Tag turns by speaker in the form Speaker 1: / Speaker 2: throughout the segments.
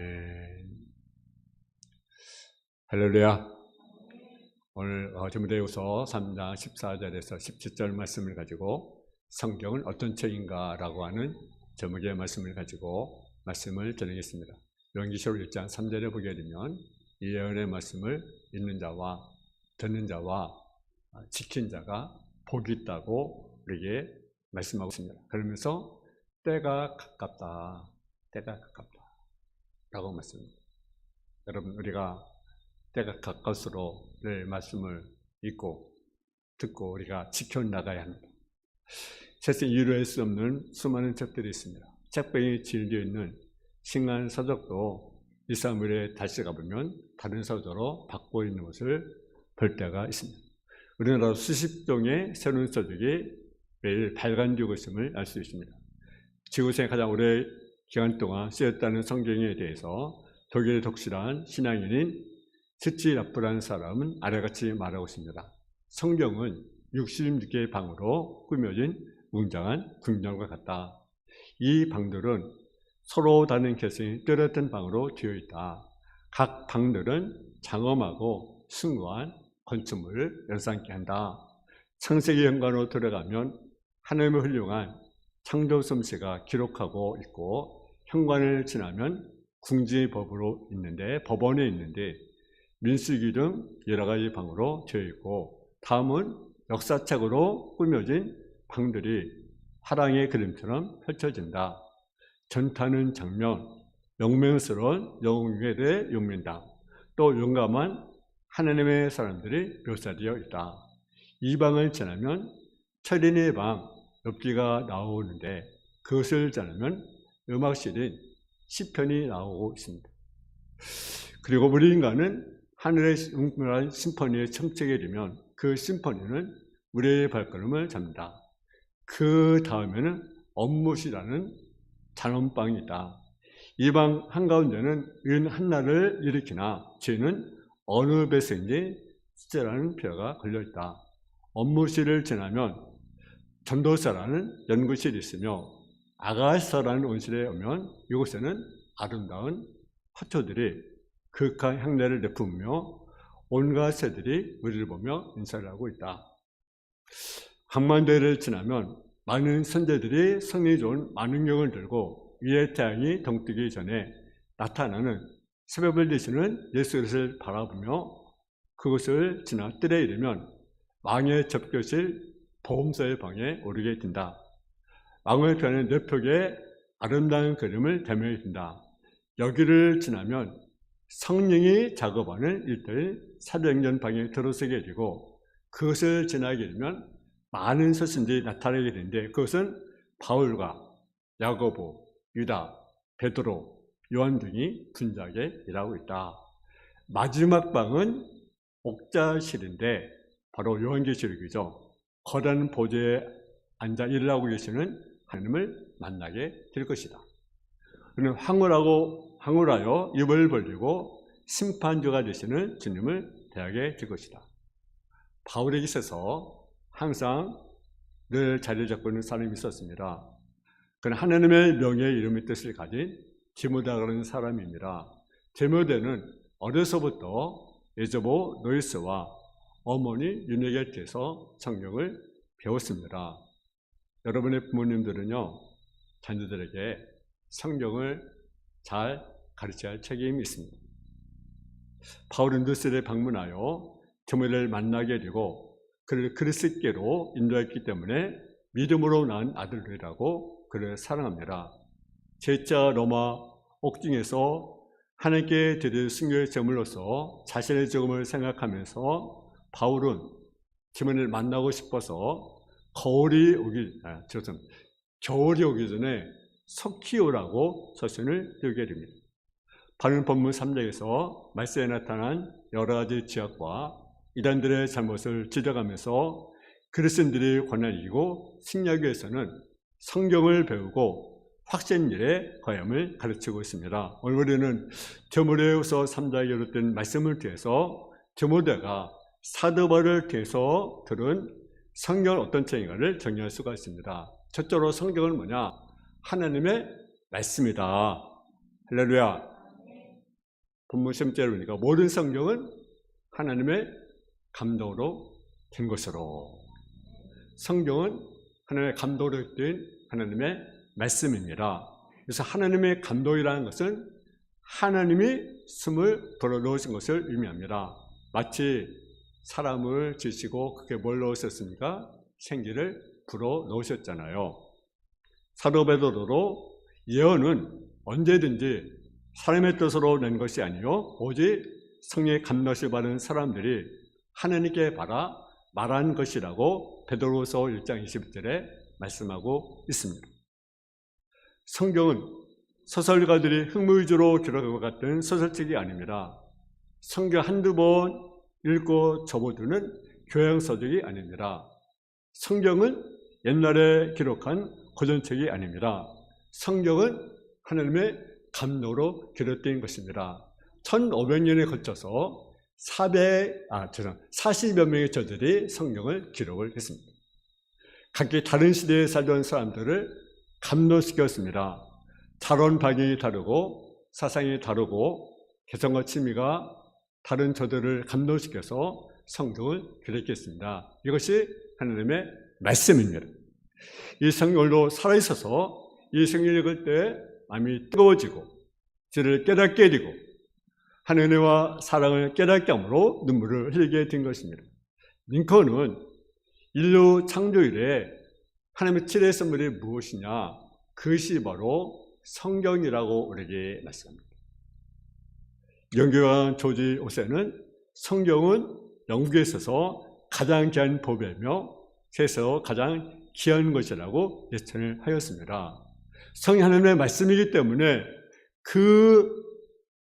Speaker 1: 예. 할렐루야. 오늘 어, 디모데후서 3장 14절에서 17절 말씀을 가지고 성경은 어떤 책인가라고 하는 제목의 말씀을 가지고 말씀을 전하겠습니다. 요한계시록 1장 3절에 보게 되면 이 예언의 말씀을 읽는 자와 듣는 자와 어, 지킨 자가 복이 있다고 우리에게 말씀하고 있습니다. 그러면서 때가 가깝다. 때가 가깝다. 라고 말씀합니다. 여러분, 우리가 때가 가까울수록 늘 말씀을 읽고 듣고 우리가 지켜나가야 합니다. 세상에 이루어질 수 없는 수많은 책들이 있습니다. 책방에 질려 있는 신간 서적도 이사물에 다시 가보면 다른 서적으로 바꿔 있는 것을 볼 때가 있습니다. 우리나라 수십 종의 새로운 서적이 매일 발간되고 있음을 알 수 있습니다. 지구상에 가장 오래 기간 동안 쓰였다는 성경에 대해서 독일의 독실한 신앙인인 스치 라프라는 사람은 아래같이 말하고 있습니다. 성경은 66개의 방으로 꾸며진 웅장한 궁전과 같다. 이 방들은 서로 다른 개성이 뚜렷한 방으로 되어 있다. 각 방들은 장엄하고 숭고한 건축물을 연상케 한다. 창세기 현관으로 들어가면 하나님의 훌륭한 창조 솜씨가 기록하고 있고 현관을 지나면 궁지의 법으로 있는데 법원에 있는데 민수기 등 여러 가지 방으로 되어 있고 다음은 역사책으로 꾸며진 방들이 화랑의 그림처럼 펼쳐진다. 전타는 장면, 영맹스러운 영웅의 용민다. 또 용감한 하나님의 사람들이 묘사되어 있다. 이 방을 지나면 철인의 방, 엽기가 나오는데 그것을 지나면 음악실인 시편이 나오고 있습니다. 그리고 우리 인간은 하늘의 웅장한 심포니의 청책에 이르면 그 심포니는 우리의 발걸음을 잡는다. 그 다음에는 업무시라는 잔원방이 있다. 이방 한가운데는 은 한나를 일으키나 죄는 어느 배서인지 숫자라는 표가 걸려있다. 업무실을 지나면 전도사라는 연구실이 있으며 아가사라는 온실에 오면 이곳에는 아름다운 화초들이 극한 향내를 내뿜으며 온갖 새들이 우리를 보며 인사를 하고 있다. 강만대를 지나면 많은 선제들이 성리 좋은 만능경을 들고 위의 태양이 동뜨기 전에 나타나는 새벽을 되시는 예수 그리스도를 바라보며 그것을 지나 뜰에 이르면 왕의 접교실 보험사의 방에 오르게 된다. 편에 네 벽에 아름다운 그림을 대명해 둔다. 여기를 지나면 성령이 작업하는 일대일 사도행전 방에 들어서게 되고 그것을 지나게 되면 많은 서신들이 나타나게 되는데 그것은 바울과 야고보, 유다, 베드로, 요한 등이 분작에 일하고 있다. 마지막 방은 옥자실인데 바로 요한계시록이죠. 거대한 보좌에 앉아 일을 하고 계시는 하나님을 만나게 될 것이다. 그는 황홀하고 황홀하여 입을 벌리고 심판주가 되시는 주님을 대하게 될 것이다. 바울에게 있어서 항상 늘 자리를 잡고 있는 사람이 있었습니다. 그는 하나님의 명예의 이름의 뜻을 가진 디모데라는 사람입니다. 디모데는 어려서부터 예저보 노이스와 어머니 윤에게 께서 성경을 배웠습니다. 여러분의 부모님들은요, 자녀들에게 성경을 잘 가르쳐야 할 책임이 있습니다. 바울은 누스에 방문하여 디모데를 만나게 되고 그를 그리스께로 인도했기 때문에 믿음으로 낳은 아들이라고 그를 사랑합니다. 제자 로마 옥중에서 하나님께 드릴 순교의 제물로서 자신의 죽음을 생각하면서 바울은 디모데를 만나고 싶어서 거울이 오기, 아, 죄송합니다. 겨울이 오기 전에 석키오라고 서신을 됩니다. 바른 본문 3장에서 말세에 나타난 여러 가지 지역과 이단들의 잘못을 지적하면서 그리스인들이 권한을 이기고 승리하에서는 성경을 배우고 확신 일에 거함을 가르치고 있습니다. 오늘 우리는 디모데후서 3장에 기록된 말씀을 통해서 디모데가 사도바를 통해서 들은 성경은 어떤 책인가를 정리할 수가 있습니다. 첫째로 성경은 뭐냐? 하나님의 말씀이다. 할렐루야. 본문 셈째로니까 모든 성경은 하나님의 감동으로 된 것으로 성경은 하나님의 감동으로 된 하나님의 말씀입니다. 그래서 하나님의 감동이라는 것은 하나님이 숨을 불어넣으신 것을 의미합니다. 마치 사람을 지시고 그게 뭘 넣으셨습니까? 생기를 불어 넣으셨잖아요. 사도 베드로도 예언은 언제든지 사람의 뜻으로 낸 것이 아니요 오직 성령의 감동을 받은 사람들이 하나님께 받아 말한 것이라고 베드로서 1장 20절에 말씀하고 있습니다. 성경은 소설가들이 흥미위주로 기록한 것 같은 소설책이 아닙니다. 성경 한두 번 읽고 접어두는 교양서적이 아닙니다. 성경은 옛날에 기록한 고전책이 아닙니다. 성경은 하나님의 감동으로 기록된 것입니다. 1500년에 걸쳐서 400, 아, 죄송, 40여 명의 저들이 성경을 기록을 했습니다. 각기 다른 시대에 살던 사람들을 감동시켰습니다. 자론 방향이 다르고 사상이 다르고 개성과 취미가 다른 저들을 감동시켜서 성경을 기록했습니다. 이것이 하나님의 말씀입니다. 이 성경으로 살아있어서 이 성경을 읽을 때 마음이 뜨거워지고 죄를 깨닫게 되고 하나님과 사랑을 깨닫게 함으로 눈물을 흘리게 된 것입니다. 링컨은 인류 창조 이래 하나님의 칠의 선물이 무엇이냐? 그것이 바로 성경이라고 우리에게 말씀합니다. 영교관 조지 오세는 성경은 영국에 있어서 가장 귀한 법이며 세상에서 가장 귀한 것이라고 예찬을 하였습니다. 성령 하나님의 말씀이기 때문에 그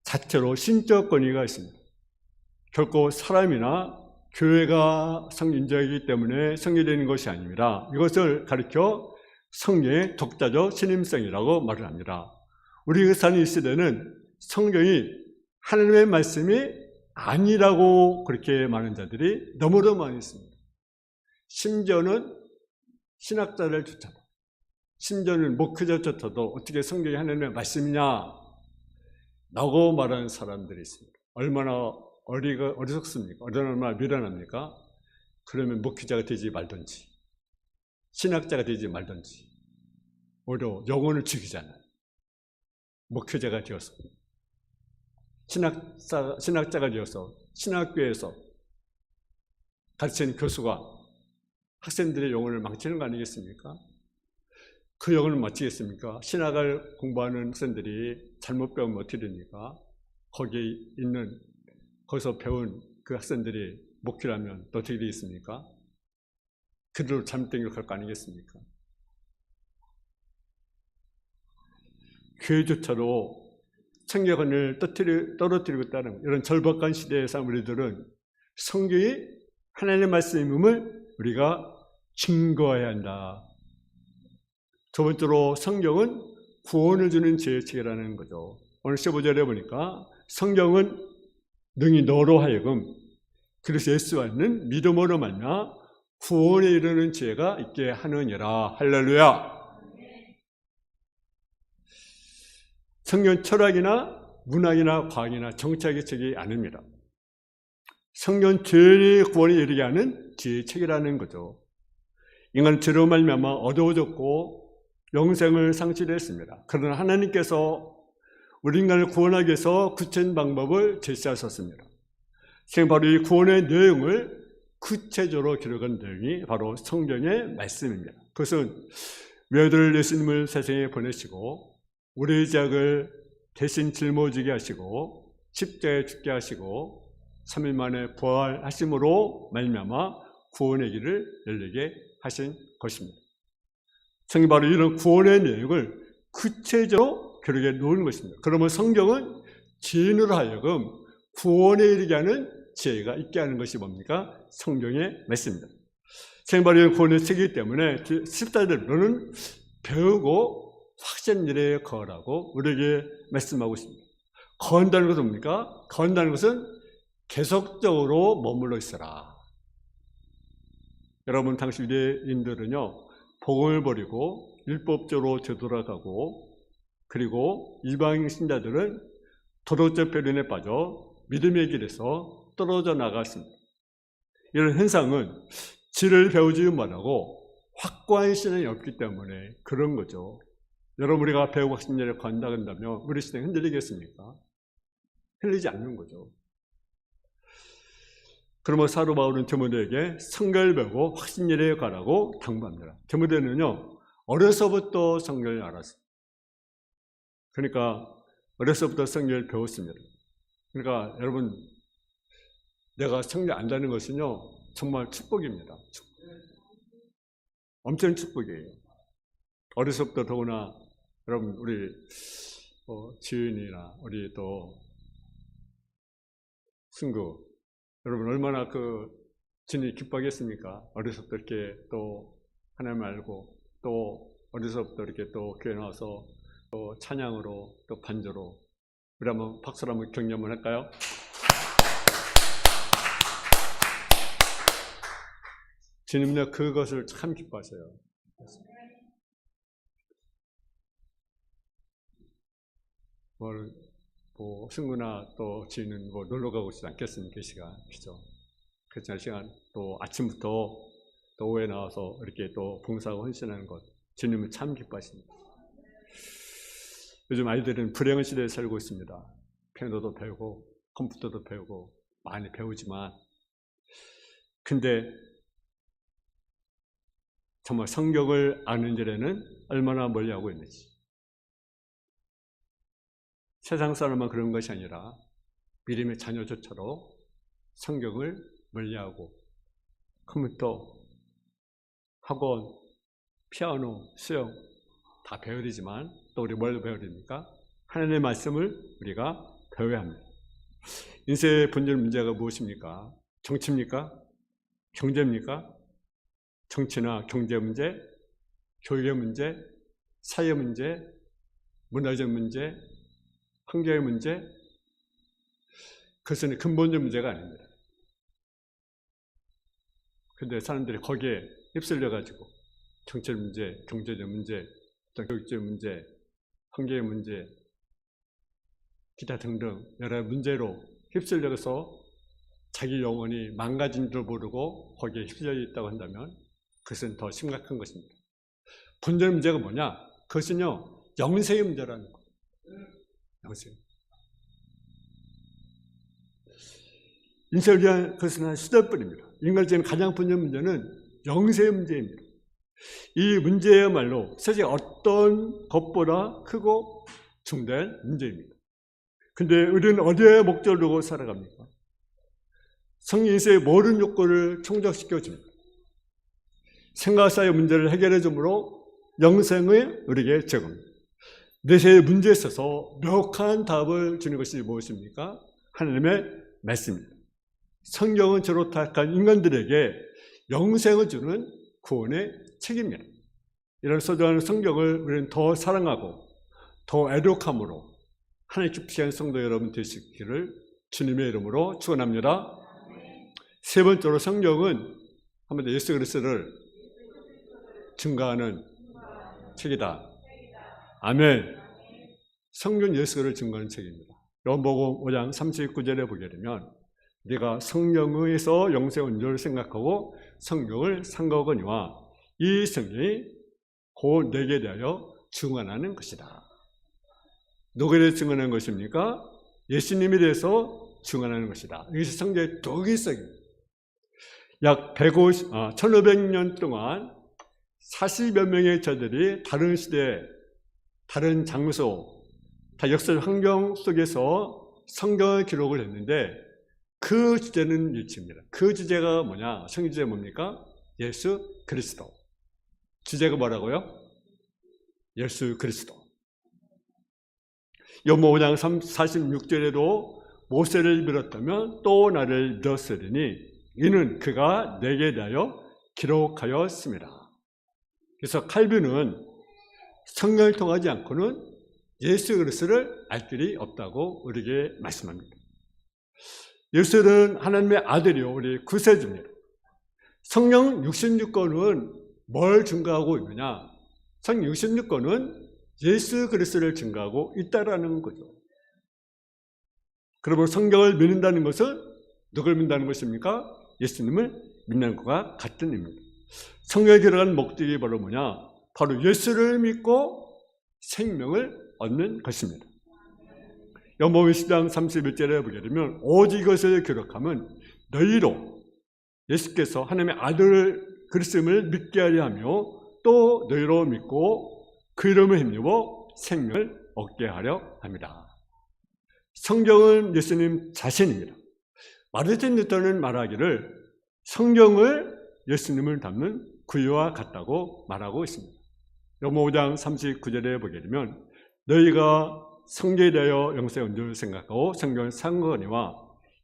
Speaker 1: 자체로 신적 권위가 있습니다. 결코 사람이나 교회가 성인자이기 때문에 성리되는 것이 아닙니다. 이것을 가리켜 성령의 독자적 신임성이라고 말을 합니다. 우리 사는 이 시대는 성경이 하나님의 말씀이 아니라고 그렇게 많은 자들이 너무도 많이 있습니다. 심지어는 신학자를 조차도, 심지어는 목회자조차도 어떻게 성경이 하나님의 말씀이냐 라고 말하는 사람들이 있습니다. 얼마나 어리가, 어리석습니까? 얼마나 미련합니까? 그러면 목회자가 되지 말든지, 신학자가 되지 말든지, 오히려 영혼을 죽이잖아요. 목회자가 되어서. 신학자, 신학자가 되어서, 신학교에서 가르치는 교수가 학생들의 영혼을 망치는 거 아니겠습니까? 그 영혼을 마치겠습니까? 신학을 공부하는 학생들이 잘못 배우면 어떻게 됩니까? 거기에 있는 거기서 배운 그 학생들이 목회라면 어떻게 되겠습니까? 그대로 잘못된 걸할거 아니겠습니까? 교회조차도 청계관을 떨어뜨리고 있다는 이런 절박한 시대에서 우리들은 성경이 하나님의 말씀임을 우리가 증거해야 한다. 두 번째로 성경은 구원을 주는 제책이라는 거죠. 오늘 15절에 보니까 성경은 능히 너로 하여금 그래서 예수 안는 믿음으로 만나 구원에 이르는 지혜가 있게 하느니라. 할렐루야. 성경 철학이나 문학이나 과학이나 정치학의 책이 아닙니다. 성경 죄의 구원에 이르게 하는 지혜의 책이라는 거죠. 인간은 죄로 말미암아 어두워졌고 영생을 상실했습니다. 그러나 하나님께서 우리 인간을 구원하기 위해서 구체적인 방법을 제시하셨습니다. 지금 바로 이 구원의 내용을 구체적으로 기록한 내용이 바로 성경의 말씀입니다. 그것은 외아들 예수님을 세상에 보내시고 우리의 죄악을 대신 짊어지게 하시고 십자에 죽게 하시고 3일 만에 부활하심으로 말미암아 구원의 길을 열리게 하신 것입니다. 성경 바로 이런 구원의 내용을 구체적으로 기록해 놓은 것입니다. 그러면 성경은 지인으로 하여금 구원에 이르게 하는 지혜가 있게 하는 것이 뭡니까? 성경의 말씀입니다. 성경 바로 구원의 책이기 때문에 14절 너는 배우고 확신 일에 거라고 우리에게 말씀하고 있습니다. 거한다는 것은 뭡니까? 거한다는 것은 계속적으로 머물러 있어라. 여러분 당시 유대인들은요 복음을 버리고 율법적으로 되돌아가고 그리고 이방 신자들은 도덕적 배륜에 빠져 믿음의 길에서 떨어져 나갔습니다. 이런 현상은 질을 배우지 못하고 확고한 신앙이 없기 때문에 그런 거죠. 여러분 우리가 배우고 확신자를 간다 한다면 우리 신앙이 흔들리겠습니까? 흔들리지 않는 거죠. 그러면 사도 바울은 디모데에게 성경을 배우고 확신일에 가라고 당부합니다. 디모데는요 어려서부터 성경을 알았어요. 그러니까 어려서부터 성경을 배웠습니다. 그러니까 여러분 내가 성경 안다는 것은요 정말 축복입니다. 축복. 엄청 축복이에요. 어려서부터 더구나 여러분 우리 어, 지은이나 우리 또 승구 여러분 얼마나 그 진이 기뻐하겠습니까? 어려서부터 이렇게 또 하나님 알고 또 어려서부터 이렇게 또 교회 나와서 또 찬양으로 또 반주로 우리 한번 박수로 한번 격려 한번 할까요? 주님은요 그것을 참 기뻐하세요. 뭘, 뭐, 승구나 또 지는 뭐 놀러 가고 싶지 않겠습니까? 그 시간. 그죠? 그렇지 시간 또 아침부터 또 오후에 나와서 이렇게 또 봉사하고 헌신하는 것. 주님은 참 기뻐하십니다. 요즘 아이들은 불행한 시대에 살고 있습니다. 피아노도 배우고 컴퓨터도 배우고 많이 배우지만 근데 정말 성경을 아는 일에는 얼마나 멀리 하고 있는지 세상 사람만 그런 것이 아니라 믿음의 자녀조차도 성경을 멀리하고 컴퓨터, 학원, 피아노, 수영 다 배워야 되지만 또 우리 뭘 배워야 됩니까? 하나님의 말씀을 우리가 배워야 합니다. 인생의 본질 문제가 무엇입니까? 정치입니까? 경제입니까? 정치나 경제 문제, 교육의 문제, 사회 문제, 문화적 문제, 환경의 문제, 그것은 근본적 문제가 아닙니다. 근데 사람들이 거기에 휩쓸려가지고 정치 문제, 경제적 문제, 교육적 문제, 환경의 문제, 기타 등등 여러 문제로 휩쓸려서 자기 영혼이 망가진 줄 모르고 거기에 휩쓸려 있다고 한다면 그것은 더 심각한 것입니다. 본질 문제가 뭐냐? 그것은요, 영생의 문제라는 거예요. 인생을 위한 그것은 한 수단뿐입니다. 인간적인 가장 본질 문제는 영생의 문제입니다. 이 문제야말로 세상에 어떤 것보다 크고 중대한 문제입니다. 근데 우리는 어디에 목적을 두고 살아갑니까? 성인세의 모든 욕구를 충족시켜 줍니다. 생각사의 문제를 해결해 주므로 영생을 우리에게 제공합니다. 내세의 문제에 있어서 명확한 답을 주는 것이 무엇입니까? 하나님의 말씀입니다. 성경은 저로 택한 인간들에게 영생을 주는 구원의 책임입니다. 이런 소중한 성경을 우리는 더 사랑하고 더 애독함으로 하나님 깊이 한 성도 여러분 되시기를 주님의 이름으로 축원합니다. 세 번째로 성경은 한번 예수 그리스도를 증가하는 책이다. 아멘. 성경 예수를 증거하는 책입니다. 요한복음 5장 39절에 보게 되면 네가 성령에서 영생을 줄 생각하고 성경을 상거거니와 이 성경이 곧 내게 대하여 증언하는 것이다. 누구에 대해 증언하는 것입니까? 예수님에 대해서 증언하는 것이다. 이것이 성경의 독일성입니다. 약 150, 아, 1500년 동안 40여 명의 저들이 다른 시대, 다른 장소, 다 역사적 환경 속에서 성경을 기록을 했는데 그 주제는 일치입니다. 그 주제가 뭐냐? 성경 주제 뭡니까? 예수 그리스도. 주제가 뭐라고요? 예수 그리스도. 요모 5장 46절에도 모세를 믿었다면 또 나를 믿었으리니 이는 그가 내게 대하여 기록하였습니다. 그래서 칼빈은 성령을 통하지 않고는 예수 그리스도를 알 길이 없다고 우리에게 말씀합니다. 예수는 하나님의 아들이요 우리 구세주입니다. 성령 66권은 뭘 증가하고 있느냐? 성령 66권은 예수 그리스도를 증가하고 있다라는 거죠. 그러므로 성경을 믿는다는 것은 누굴 믿는다는 것입니까? 예수님을 믿는 것과 같은 의미입니다. 성경에 들어간 목적이 바로 뭐냐? 바로 예수를 믿고 생명을 얻는 것입니다. 연봉 10장 31절에 보게 되면 오직 이것을 기록하면 너희로 예수께서 하나님의 아들 그리스도를 믿게 하려 하며 또 너희로 믿고 그 이름을 힘입어 생명을 얻게 하려 합니다. 성경은 예수님 자신입니다. 마르틴 루터는 말하기를 성경을 예수님을 담는 구유와 같다고 말하고 있습니다. 요모 5장 39절에 보게 되면 너희가 성경에 대하여 영생 온줄 생각하고 성경을 상거니와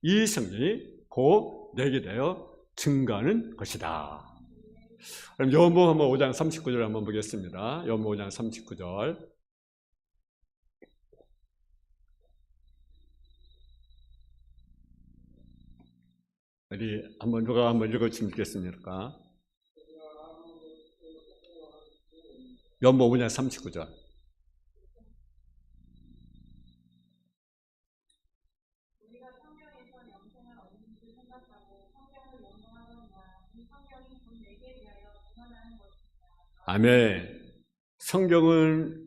Speaker 1: 이 성경이 곧 내게 대하여 증가하는 것이다. 그럼 요모 한번 5장 39절 한번 보겠습니다. 요모 5장 39절. 우리 한번 누가 한번 읽어주시면 좋겠습니까? 연보 5장 39절. 아멘. 성경은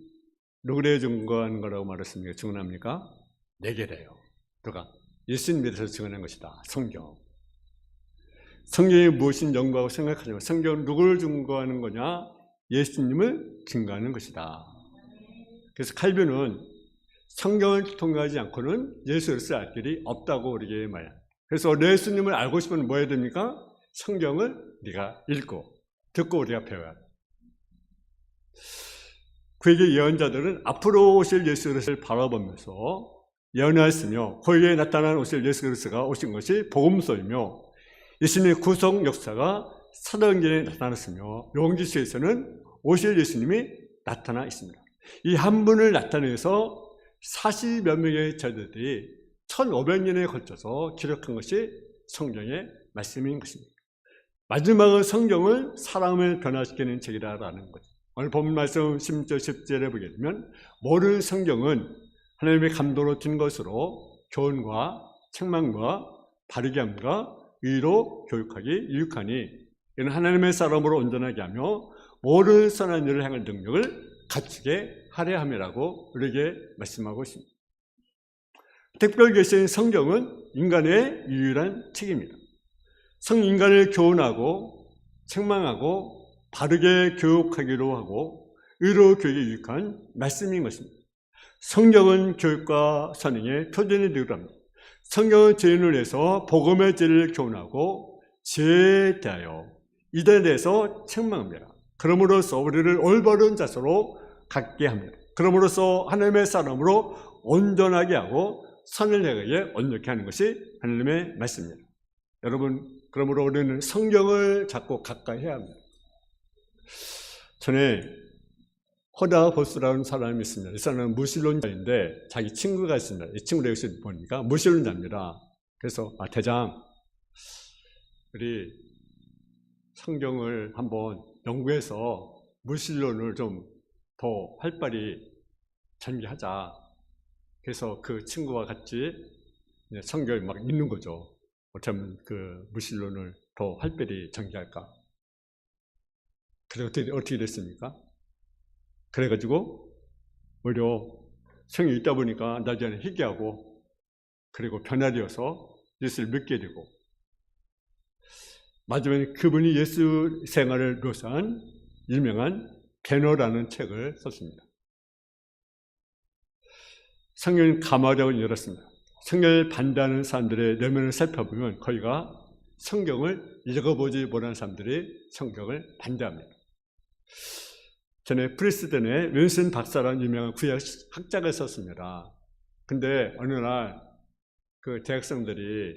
Speaker 1: 누구에 증거하는 거라고 말했습니까? 증언합니까? 내게래요. 누가? 예수님 믿어서 증언한 것이다. 성경. 성경이 무엇인 연구하고 생각하지만 성경은 누구를 증거하는 거냐? 예수님을 증거하는 것이다. 그래서 칼빈은 성경을 통과하지 않고는 예수를 알 길이 없다고 우리에게 말해요. 그래서 예수님을 알고 싶으면 뭐 해야 됩니까? 성경을 네가 읽고 듣고 우리가 배워야 돼. 그에게 예언자들은 앞으로 오실 예수 그리스도를 바라보면서 예언하였으며 그에게 나타난 오실 예수 그리스도가 오신 것이 복음서이며 예수님의 구속 역사가 사도행전에 나타났으며 용기서에서는 오실 예수님이 나타나 있습니다. 이 한 분을 나타내서 40여 명의 제자들이 1500년에 걸쳐서 기록한 것이 성경의 말씀인 것입니다. 마지막은 성경을 사람을 변화시키는 책이라는 거죠. 오늘 본 말씀 10절 10절에 보게 되면 모든 성경은 하나님의 감도로 진 것으로 교훈과 책망과 바르게 함과 의로 교육하기 유익하니 이는 하나님의 사람으로 온전하게 하며 모든 선한 일을 행할 능력을 갖추게 하려 함이라고 우리에게 말씀하고 있습니다. 특별 계신 성경은 인간의 유일한 책입니다. 성 인간을 교훈하고 책망하고 바르게 교육하기로 하고 의로 교육에 유익한 말씀인 것입니다. 성경은 교육과 선행의 표준이 되기로 합니다. 성경은 죄인을 위해서 복음의 죄를 교훈하고 죄에 대하여 이에 대해서 책망합니다. 그러므로써 우리를 올바른 자세로 갖게 합니다. 그러므로써 하나님의 사람으로 온전하게 하고 선을 향하게 온전케 하는 것이 하나님의 말씀입니다. 여러분, 그러므로 우리는 성경을 자꾸 가까이 해야 합니다. 전에 허다 보스라는 사람이 있습니다. 이 사람은 무신론자인데 자기 친구가 있습니다. 이 친구를 여기서 보니까 무신론자입니다. 그래서 아 대장 우리 성경을 한번 연구해서 무신론을 좀 더 활발히 전개하자. 그래서 그 친구와 같이 성경을 막 읽는 거죠. 어쩌면 그 무신론을 더 활발히 전개할까. 그래 어떻게 어떻게 됐습니까? 그래가지고 오히려 성이 있다 보니까 나중에 희귀하고 그리고 변화되어서 예수를 믿게 되고 마지막에 그분이 예수 생활을 묘사한 유명한 배너라는 책을 썼습니다. 성경은 가마력을 열었습니다. 성경을 반대하는 사람들의 내면을 살펴보면 거의가 성경을 읽어보지 못한 사람들이 성경을 반대합니다. 전에 프리스덴에 윈슨 박사라는 유명한 구약 학자가 있었습니다. 근데 어느 날 그 대학생들이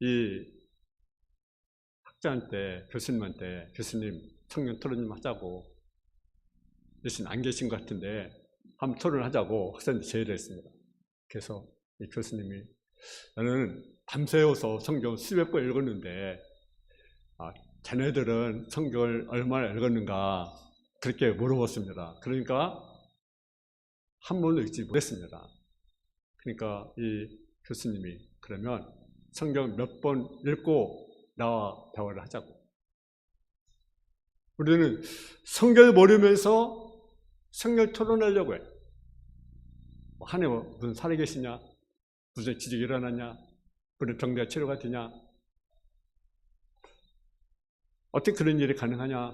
Speaker 1: 이 학자한테 교수님한테 교수님 청년 토론 좀 하자고 교수님 안 계신 것 같은데 한번 토론을 하자고 학생들 제의를 했습니다. 그래서 이 교수님이 나는 밤새워서 성경 수백 번 읽었는데 아, 자네들은 성경을 얼마나 읽었는가 그렇게 물어봤습니다. 그러니까 한 번도 읽지 못했습니다. 그러니까 이 교수님이 그러면 성경 몇 번 읽고 나와 대화를 하자고. 우리는 성경을 모르면서 성경을 토론하려고 해. 뭐 하나님 무슨 살아계시냐? 무슨 지적이 일어났냐? 무슨 병대가 치료가 되냐? 어떻게 그런 일이 가능하냐?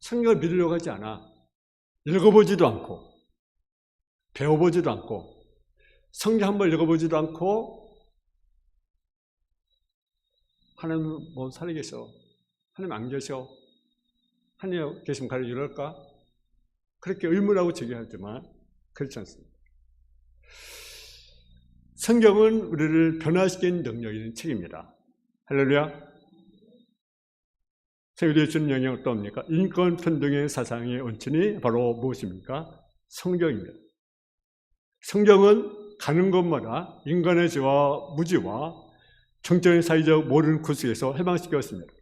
Speaker 1: 성경을 믿으려고 하지 않아. 읽어보지도 않고, 배워보지도 않고, 성경 한번 읽어보지도 않고, 하나님 뭐 살아계셔? 하나님 안 계셔? 하나님 계시면 가려 이럴까? 그렇게 의문하고 제기하지만 그렇지 않습니다. 성경은 우리를 변화시키는 능력이 있는 책입니다. 할렐루야. 세계에 주는 영향이 어떠합니까? 인권 평등의 사상의 원천이 바로 무엇입니까? 성경입니다. 성경은 가는 곳마다 인간의 죄와 무지와 정적인 사회적 모든 구석에서 해방시켰습니다.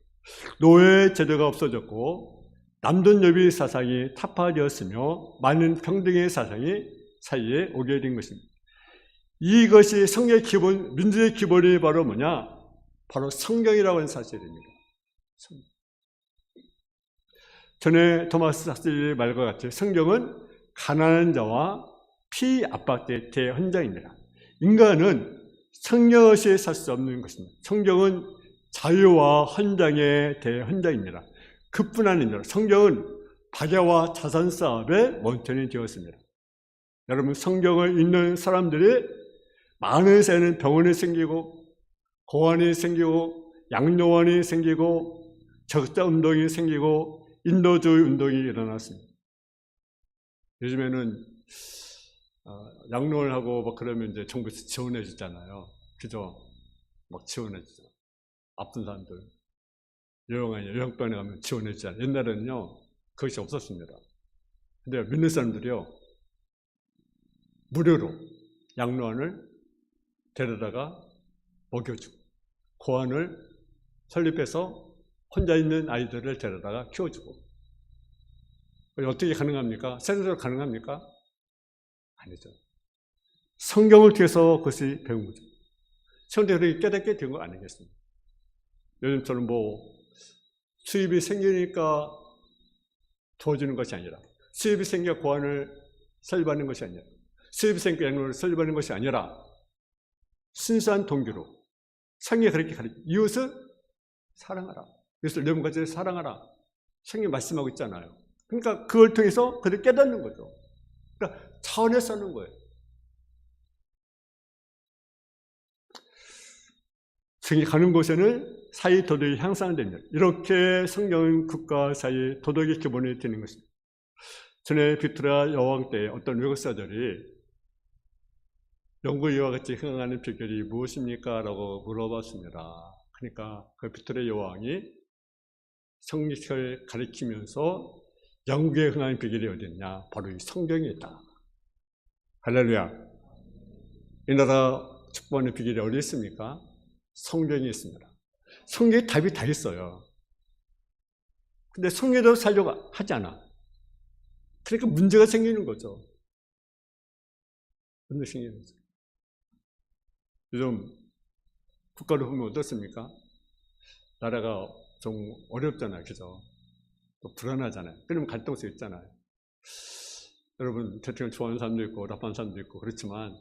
Speaker 1: 노예 제도가 없어졌고 남존 여비 사상이 타파되었으며 많은 평등의 사상이 사이에 오게 된 것입니다. 이것이 성의 기본, 민주의 기본이 바로 뭐냐? 바로 성경이라고 하는 사실입니다. 전에 토마스 학설의 말과 같이 성경은 가난한 자와 피 압박될 대헌장입니다. 인간은 없이 살수 없는 것입니다. 성경은 자유와 헌장의 대헌장입니다. 그뿐 아니라 성경은 박야와 자산 사업의 원천이 되었습니다. 여러분 성경을 읽는 사람들이 많은 새는 병원이 생기고 고환이 생기고 양로원이 생기고 적자 운동이 생기고 인도주의 운동이 일어났습니다. 요즘에는 어, 양로를 하고 막 그러면 이제 정부에서 지원해 주잖아요. 그죠? 막 지원해 주죠. 아픈 사람들. 요양원에 요양병원에 가면 지원해 주잖아요. 옛날에는요, 그것이 없었습니다. 근데 믿는 사람들이요, 무료로 양로원을 데려다가 먹여주고, 고안을 설립해서 혼자 있는 아이들을 데려다가 키워주고. 어떻게 가능합니까? 세상적으로 가능합니까? 아니죠. 성경을 통해서 그것이 배운 거죠. 성경이 깨닫게 된 거 아니겠습니까? 요즘처럼 뭐 수입이 생기니까 도와주는 것이 아니라 수입이 생겨 고안을 설립하는 것이 아니라 수입이 생겨 양로를 설립하는 것이 아니라 순수한 동기로 성경이 그렇게 가르쳐 이웃을 사랑하라. 이웃을 내 몸같이 사랑하라. 성경이 말씀하고 있잖아요. 그러니까 그걸 통해서 그들 깨닫는 거죠. 그러니까 차원에 서는 거예요. 성이 가는 곳에는 사회 도덕이 향상됩니다. 이렇게 성경은 국가 사회 도덕의 기본이 되는 것입니다. 전에 비트라 여왕 때 어떤 외국사들이 영국 이와 같이 흥하는 비결이 무엇입니까? 라고 물어봤습니다. 그러니까 그 비트라 여왕이 성리식을 가리키면서 영국에 흥하는 비결이 어딨냐? 바로 이 성경에 있다. 할렐루야. 이 나라 축복하는 비결이 어디 있습니까? 성경에 있습니다. 성경에 답이 다 있어요. 근데 성경대로 살려고 하지 않아. 그러니까 문제가 생기는 거죠. 문제 생기는 거죠. 요즘 국가를 보면 어떻습니까? 나라가 좀 어렵잖아요. 그죠? 또 불안하잖아요. 그러면 갈등수 있잖아요. 여러분, 대통령 좋아하는 사람도 있고, 나쁜 사람도 있고, 그렇지만,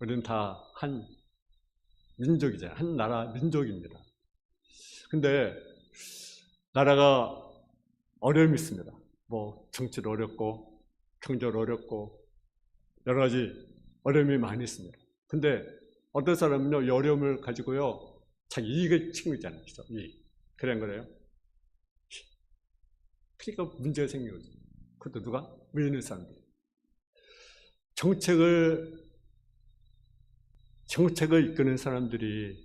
Speaker 1: 우리는 다 한 민족이잖아요. 한 나라 민족입니다. 근데, 나라가 어려움이 있습니다. 뭐, 정치도 어렵고, 경제도 어렵고, 여러 가지 어려움이 많이 있습니다. 근데, 어떤 사람은요, 이 어려움을 가지고요, 자기 이익을 챙기잖아요. 그죠? 이익. 그래, 안 그래요? 그러니까 문제가 생긴 거죠. 그것도 누가? 위 있는 사람들. 정책을, 정책을 이끄는 사람들이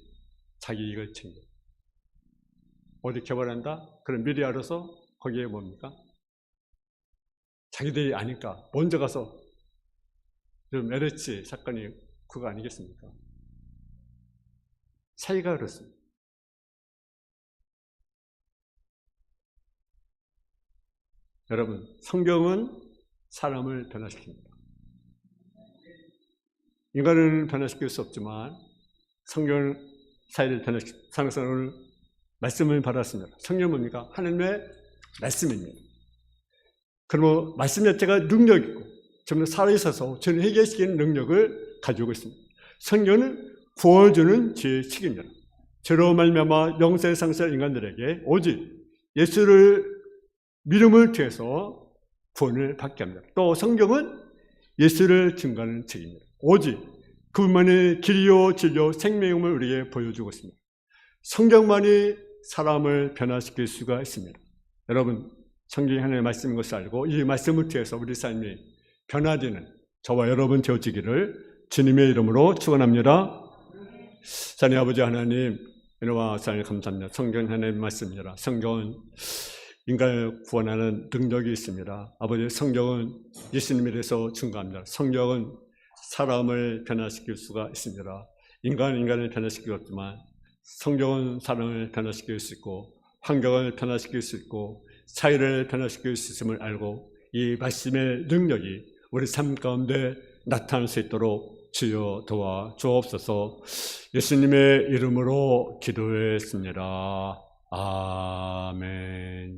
Speaker 1: 자기 이익을 챙겨. 어디 개발한다? 그럼 미리 알아서 거기에 뭡니까? 자기들이 아니까 먼저 가서 좀 LH 사건이 그거 아니겠습니까? 사이가 그렇습니다. 여러분, 성경은 사람을 변화시킵니다. 인간은 변화시킬 수 없지만 성경 사이를 변화시키는 상성을 말씀을 받았습니다. 성경 뭡니까? 하나님의 말씀입니다. 그러면 말씀 자체가 능력이고 저는 살아있어서 저는 해결시키는 능력을 가지고 있습니다. 성경은 구원주는 제 책입니다. 저로 말미암아 영세 상세 인간들에게 오직 예수를 믿음을 통해서 구원을 받게 합니다. 또 성경은 예수를 증거하는 책입니다. 오직 그분만의 길이요 진리요 생명을 우리에게 보여주고 있습니다. 성경만이 사람을 변화시킬 수가 있습니다. 여러분 성경이 하나님의 말씀인 것을 알고 이 말씀을 통해서 우리 삶이 변화되는 저와 여러분 되어지기를 주님의 이름으로 축원합니다. 하나님 아버지 하나님 은혜와 사랑을 감사합니다. 성경 하나님의 말씀입니다. 성경은 인간을 구원하는 능력이 있습니다. 아버지 성경은 예수님에 대해서 증거합니다. 성경은 사람을 변화시킬 수가 있습니다. 인간은 인간을 변화시키고 없지만 성경은 사람을 변화시킬 수 있고 환경을 변화시킬 수 있고 사회를 변화시킬 수 있음을 알고 이 말씀의 능력이 우리 삶 가운데 나타날 수 있도록 주여 도와 주옵소서 예수님의 이름으로 기도했습니다. 아멘.